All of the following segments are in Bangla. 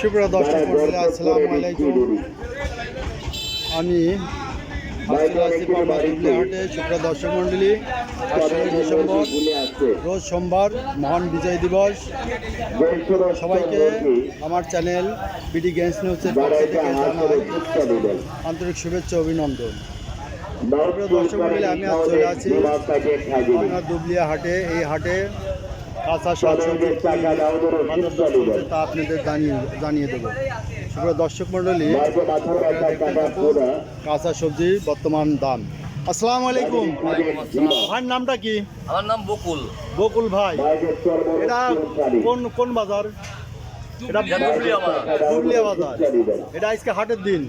সুপ্রিয় দর্শক মন্ডলী আসসালামু আলাইকুম। আমি হাটে সুপ্রিয় দর্শক মন্ডলী আঠারোই ডিসেম্বর রোজ সোমবার মহান বিজয় দিবস। সবাইকে আমার চ্যানেল বিডি গেমস নিউজের পক্ষ থেকে জানাই আন্তরিক শুভেচ্ছা অভিনন্দন। সুপ্রিয় দর্শক মন্ডলী আমি আজ চলে আছি দুবলিয়া হাটে। এই হাটে কাঁচা শাকসবজি তা আপনাদের জানিয়ে জানিয়ে দেবো। সুপ্রিয় দর্শক মন্ডলী কাঁচা সবজির বর্তমান দাম। আসসালামু আলাইকুম। ভাইয়ের নামটা কি? আমার নাম বকুল। বকুল ভাই। এটা কোন কোন বাজার? এটা ধুবড়িয়া বাজার। এটা আজকে হাটের দিন।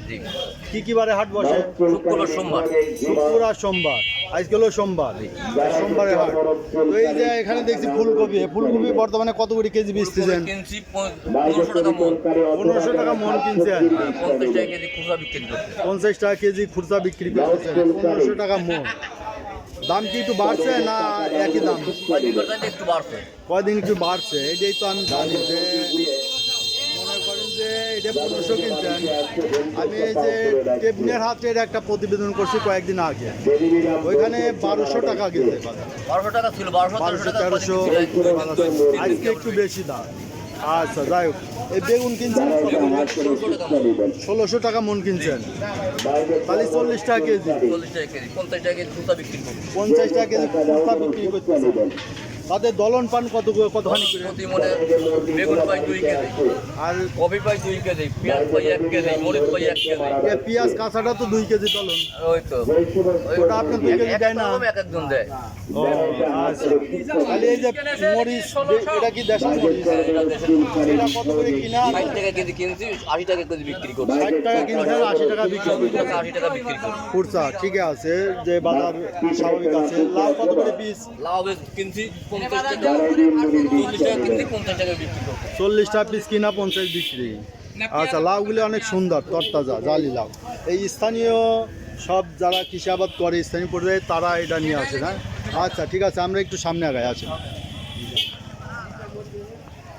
কি কি বারে হাট বসে? শুক্রবার সোমবার। শুক্র আর সোমবার। আজকে হলো সোমবার। সোমবারে হাট। তো এই যে এখানে দেখছি ফুলকপি। ফুলকপি বর্তমানে কত করে কেজি বেচতেছেন? পনেরোশো টাকা মন। কিনছেন পঞ্চাশ টাকা কেজি খুচরা বিক্রি করছে। পঞ্চাশ টাকা কেজি খুচরা বিক্রি করতেছেন। পনেরোশো টাকা মন। দাম কি একটু বাড়ছে না একই দাম? কয়দিন একটু বাড়ছে? এটাই তো আমি জানি যে যে এটা পনেরোশো কিনছেন আমি এই যে টেবনের হাতের একটা প্রতিবেদন করছি কয়েকদিন আগে। ওইখানে বারোশো টাকা কিনতে বারোশো টাকা ছিল বারোশো তেরোশো আজকে একটু বেশি দাম। আচ্ছা যাই হোক। এই বেগুন কিনছেন ষোলোশো টাকা মন কিনছেন। তাহলে চল্লিশ টাকা কেজি। পঞ্চাশ টাকা কেজি খুচরা বিক্রি করছে। তাদের দলন পান কত কতখানি প্রতি মনে বেগুন পাই দুই কেজি আর কপি পাই দুই কেজি পেঁয়াজ পাই এক কেজি মরিচ পাই এক কেজি। পেঁয়াজ কাঁচাটা তো দুই কেজি দলন। ওই তো। ওটা আপনার দুই কেজি দেয় না? এক একজন দেয়। ও আচ্ছা। তাহলে এই যে মরিচ এটা কি মরিচ? এটা কত করে কিনা? ষাট টাকা কেজি কিনছি আশি টাকা কেজি বিক্রি করছি। ষাট টাকা কিনছেন আশি টাকা বিক্রি আশি টাকা বিক্রি করছি। খুরসা ঠিক আছে যে বাজার স্বাভাবিক আছে। লাভ কত করে পিস? লাউ কিনছি পঞ্চাশ টাকা। চল্লিশ টাকা কিনছি পঞ্চাশ টাকা বিক্রি করছি চল্লিশ টাকা পিস কিনা পঞ্চাশ বিক্রি। আচ্ছা লাউগুলি অনেক সুন্দর তরতাজা জালি লাউ। এই স্থানীয় সব যারা কৃষিআবাদ করে স্থানীয় পর্যায়ে তারা এটা নিয়ে আসে না? আচ্ছা ঠিক আছে আমরা একটু সামনে আগাই আছি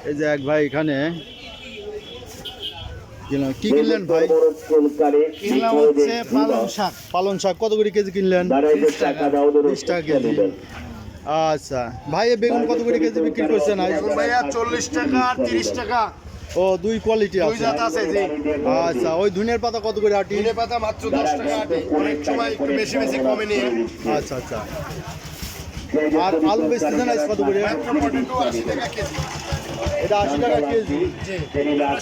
এই যে এক ভাই এখানে। কিনলাম কি কিনলেন ভাই? কিনলাম হচ্ছে পালং শাক। পালং শাক কত করে কেজি কিনলেন? বিশ টাকা কেজি। আচ্ছা। ভাই বেগুন কত করে কেজি বিক্রি করছেন? আজ ভাইয়া চল্লিশ টাকা তিরিশ টাকা। ও দুই কোয়ালিটি দুই আছে। জাত আছে জি। আচ্ছা ওই ধনের পাতা কত করে আটি? ধনে পাতা মাত্র দশ টাকা আটি। অনেক সময় একটু বেশি বেশি কমে নিয়ে। আচ্ছা আচ্ছা। আর আলু বেচতেছেন আজ কত করে? পটেটো আশি টাকা কেজি। এটা আশি টাকা কেজি।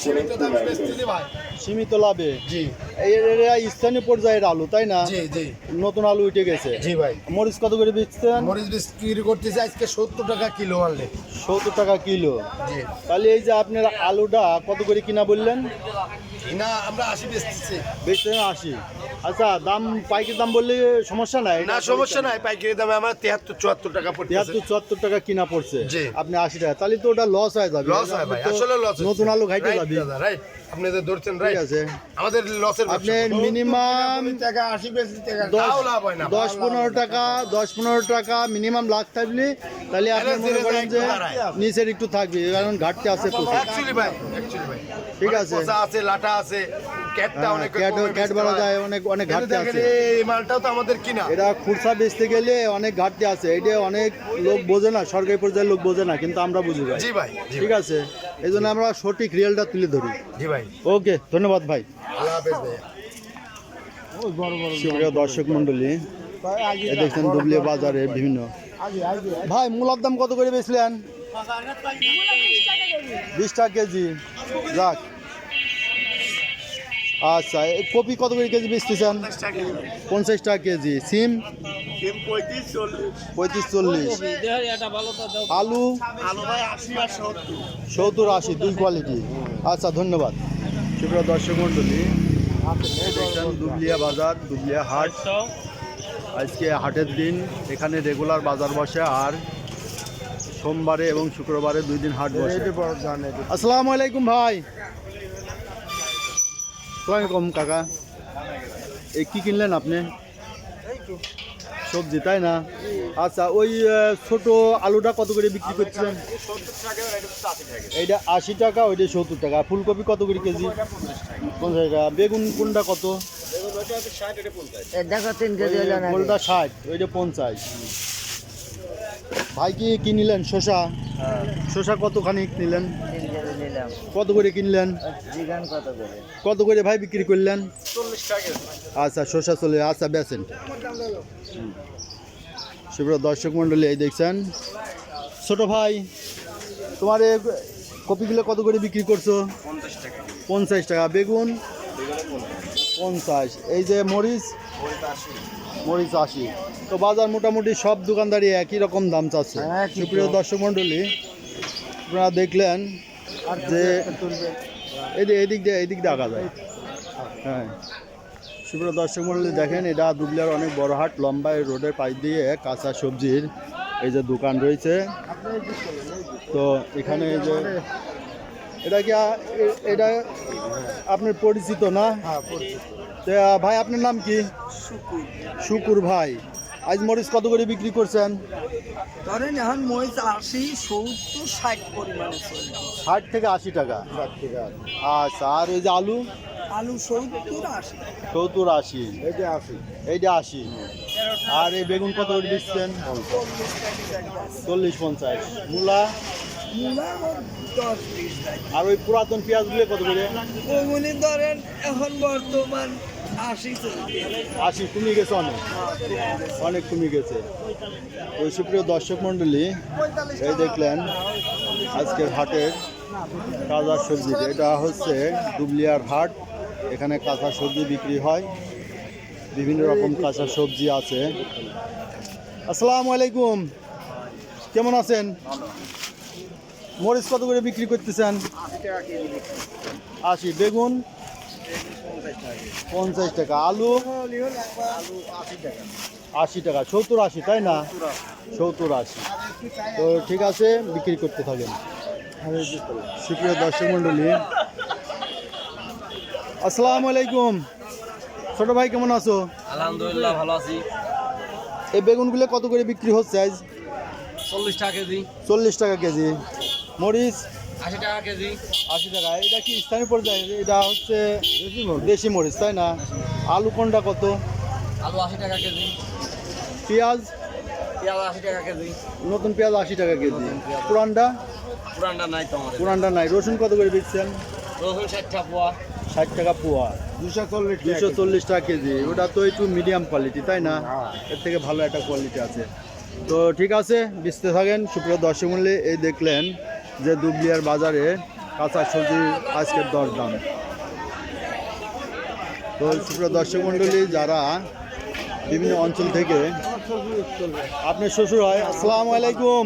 সীমিত দামে বেচতেছি ভাই। সীমিত লাভে? জি। এরা স্থানীয় পর্যায়ের আলু তাই না? জি জি। নতুন আলু উঠে গেছে। জি ভাই। মরিচ কত করে বেচতেন মরিচ বিক্রি করতেছি আজকে সত্তর টাকা কিলো আনলে সত্তর টাকা কিলো। জি। তাহলে এই যে আপনার আলুটা কত করে কিনা বললেন? না আমরা আশি বেচতেছি। বেচতেন আশি। আচ্ছা দাম পাইকারি দাম বললে সমস্যা নাই? না সমস্যা নাই। পাইকারি দামে আমার তেহাত্তর চুয়াত্তর টাকা পড়তেছে। তিয়াত্তর চুয়াত্তর টাকা কিনা পড়ছে। আপনি আশি টাকা। তাহলে তো ওটা লস হয়ে যাবে। লস হয় ভাই। আসলে লস নতুন আলু খাইতে যাবি রাইট আপনি তো ধরছেন রাইট আছে। আমাদের লসের আপনি মিনিমাম টাকা আশি বেশি টাকা। দশ তাও লাভ হয় না। দশ পনেরো টাকা দশ পনেরো টাকা মিনিমাম লাখ থাকলে তাহলে আপনি মনে করেন যে। নিচের একটু থাকবে। কারণ ঘাটতি আছে ভাই ভাই। ঠিক আছে। আছে লাটা আছে। ক্যাটটা হ্যাঁ, অনেক ক্যাট ক্যাট বেচতে যায় অনেক অনেক ঘাটতি আছে। এই মালটাও তো আমাদের কিনা। এটা খুরসা বেচতে গেলে অনেক ঘাটতি আছে। এটা অনেক লোক বোঝে না সরকারি পর্যায়ের লোক বোঝে না কিন্তু আমরা বুঝি ভাই। জি ভাই ঠিক আছে? এই জন্য আমরা সঠিক রিয়েলটা তুলে ধরি। জি ভাই। ওকে ধন্যবাদ ভাই। আল্লাহ হাফেজ ভাই সুপ্রিয় দর্শক মন্ডলী এই দেখছেন দুবলিয়া বাজারে বিভিন্ন। ভাই মূলার দাম কত করে বেচলেন? বিশ টাকা কেজি। যাক। আচ্ছা এই কপি কত করে কেজি বেচতেছেন? পঞ্চাশ টাকা। কেজি। সিম? পঁয়ত্রিশ চল্লিশ। আলু? সত্তর। আশি দুই কোয়ালিটি আচ্ছা ধন্যবাদ। সুপ্রিয় দর্শক মন্ডলী দেখছেন দুবলিয়া বাজার দুবলিয়া হাট। আজকে হাটের দিন এখানে রেগুলার বাজার বসে আর সোমবারে এবং শুক্রবারে দুই দিন হাট বসে। আসসালামু আলাইকুম ভাই। সালামালাইকুম কাকা। এই কী কিনলেন আপনি? সবজি তাই না? আচ্ছা ওই ছোট আলুটা কত করে বিক্রি করছেন এইটা আশি টাকা ওইটা সত্তর টাকা। ফুলকপি কত করে কেজি? পঞ্চাশ টাকা। বেগুন কোনটা কত? গোলটা ষাট ওইটা পঞ্চাশ। ভাই কি কিনলেন? শশা শশা কতখানি নিলেন? কত করে কিনলেন? কত করে? ভাই বিক্রি করলেন? আচ্ছা শশা চলে আচ্ছা বেছেন সুপ্রিয় দর্শক মণ্ডলী এই দেখছেন। ছোট ভাই তোমার কপিগুলো কত করে বিক্রি করছ? পঞ্চাশ টাকা। বেগুন? পঞ্চাশ। এই যে মরিচ? মরিচ আশি। তো বাজার মোটামুটি সব দোকানদারই একই রকম দাম চাচ্ছে। হ্যাঁ, সুপ্রিয় দর্শক মণ্ডলী আপনারা দেখলেন যে এদিক এদিক দিয়ে এদিক দিয়ে আগা যায়। হ্যাঁ। সুপ্রিয় দর্শক মণ্ডলী দেখেন এটা দুবলিয়ার অনেক বড় হাট লম্বা এই রোডের পাশ দিয়ে কাঁচা সবজির এই যে দোকান রয়েছে। তো এখানে এই যে এটা কি এটা আপনার পরিচিত না? তো, ভাই আপনার নাম কি? শুকুর ভাই। আজ মরিচ কত করে বিক্রি করছেন? ধরেন এখন মরিচ আশি সত্তর ষাট পরিমাণে ষাট থেকে আশি টাকা। আচ্ছা আর ওই যে আলু? আলু সত্তর আশি। সত্তর আশি। এইটা আশি। এইটা আশি। আর এই বেগুন কত করে দিচ্ছেন চল্লিশ পঞ্চাশ। মূলা? আর ওই পুরাতন পেঁয়াজগুলো কত করে? ধরেন এখন বর্তমান আশি কমে গেছে অনেক। অনেক কমে গেছে। ওই সুপ্রিয় দর্শক মণ্ডলী, এই দেখলেন আজকের হাটের তাজা সবজি। এটা হচ্ছে দুবলিয়ার হাট। এখানে কাঁচা সবজি বিক্রি হয়। বিভিন্ন রকম কাঁচা সবজি আছে। আসসালামু আলাইকুম। কেমন আছেন? মরিচ কত করে বিক্রি করতেছেন? আশি, বেগুন পঞ্চাশ টাকা। আলু আশি টাকা। সত্তর আশি তাই না? সত্তর আশি। তো ঠিক আছে বিক্রি করতে থাকেন। সুপ্রিয় দর্শক মণ্ডলী আসসালামু আলাইকুম। ছোট ভাই কেমন আছো? আলহামদুলিল্লাহ ভালো আছি। এই বেগুনগুলো কত করে বিক্রি হচ্ছে আজ? চল্লিশ টাকা কেজি। চল্লিশ টাকা কেজি। মরিচ? আশি টাকা কেজি। আশি টাকা। এটা কি স্থানীয় পর্যায়ে? এটা হচ্ছে দেশি মরিচ। তাই না? আলু কোনটা কত? আলু আশি টাকা কেজি। পেঁয়াজ? পেঁয়াজ আশি টাকা কেজি। নতুন পেঁয়াজ আশি টাকা কেজি। পুরানটা? পুরানটা নাই তো আমাদের। পুরানটা নাই। রসুন কত করে দিচ্ছেন রসুন ষাট টাকা পোয়া। ষাট টাকা পোয়া। দুশো চল্লিশ দুশো চল্লিশ টাকা কেজি। ওটা তো একটু মিডিয়াম কোয়ালিটি তাই না? এর থেকে ভালো একটা কোয়ালিটি আছে। তো ঠিক আছে বিচতে থাকেন। সুপ্রিয় দর্শক মূল্যে এই দেখলেন যে দুবলিয়ার বাজারে কাঁচা সবজি আজকের দর দাম তো সুপ্রিয় দর্শক মণ্ডলী, যারা বিভিন্ন অঞ্চল থেকে আপনার শ্বশুর হয়, আসসালামু আলাইকুম।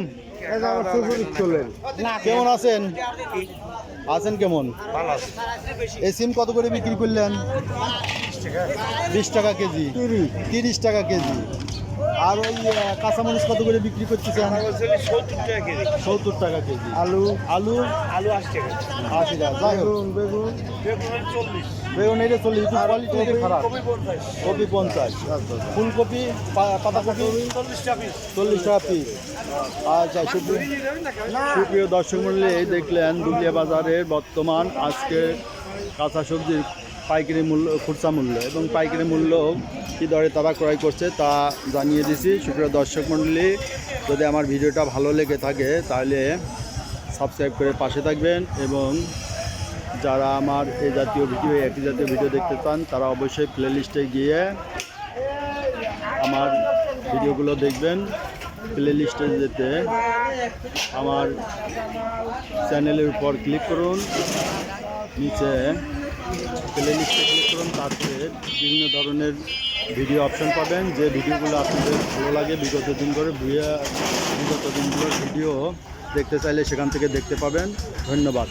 কেমন আছেন? আছেন কেমন? এই সিম কত করে বিক্রি করলেন? বিশ টাকা কেজি। তিরিশ টাকা কেজি। আর ওই আহ, কাঁচামরিচ কত করে বিক্রি করতেছেন সত্তর টাকা কেজি। আলু? আলু? আলু আশি টাকা আশি টাকা। যাই হোক বেগুন বেগুন এটা চল্লিশ কোয়ালিটি এটা খারাপ। কপি পঞ্চাশ। ফুলকপি পাতাকপি? চল্লিশ টাকা পিস আচ্ছা সুপ্রিয় সুপ্রিয় দর্শক মূল্যে দেখলেন দুলিয়া বাজারের বর্তমান আজকে কাঁচা সবজির পাইকারি মূল্য, খুচরা মূল্য। এবং পাইকারি মূল্য কী দরে তারা ক্রয় করছে তা জানিয়ে দিছি। সুপ্রিয় দর্শক মণ্ডলী, যদি আমার ভিডিওটা ভালো লেগে থাকে, তাহলে সাবস্ক্রাইব করে পাশে থাকবেন এবং যারা আমার এই জাতীয় ভিডিও একই জাতীয় ভিডিও দেখতে চান, তারা অবশ্যই প্লে লিস্টে গিয়ে আমার ভিডিওগুলো দেখবেন। প্লে লিস্টে যেতে আমার চ্যানেলের উপর ক্লিক করুন। নিচে প্লে লিস্টে ক্লিক করুন তারপরে বিভিন্ন ধরনের ভিডিও অপশন পাবেন। যে ভিডিওগুলো আপনাদের ভালো লাগে, বিগত দিন করে বিগত দিনগুলোর ভিডিও দেখতে চাইলে সেখান থেকে দেখতে পাবেন। ধন্যবাদ।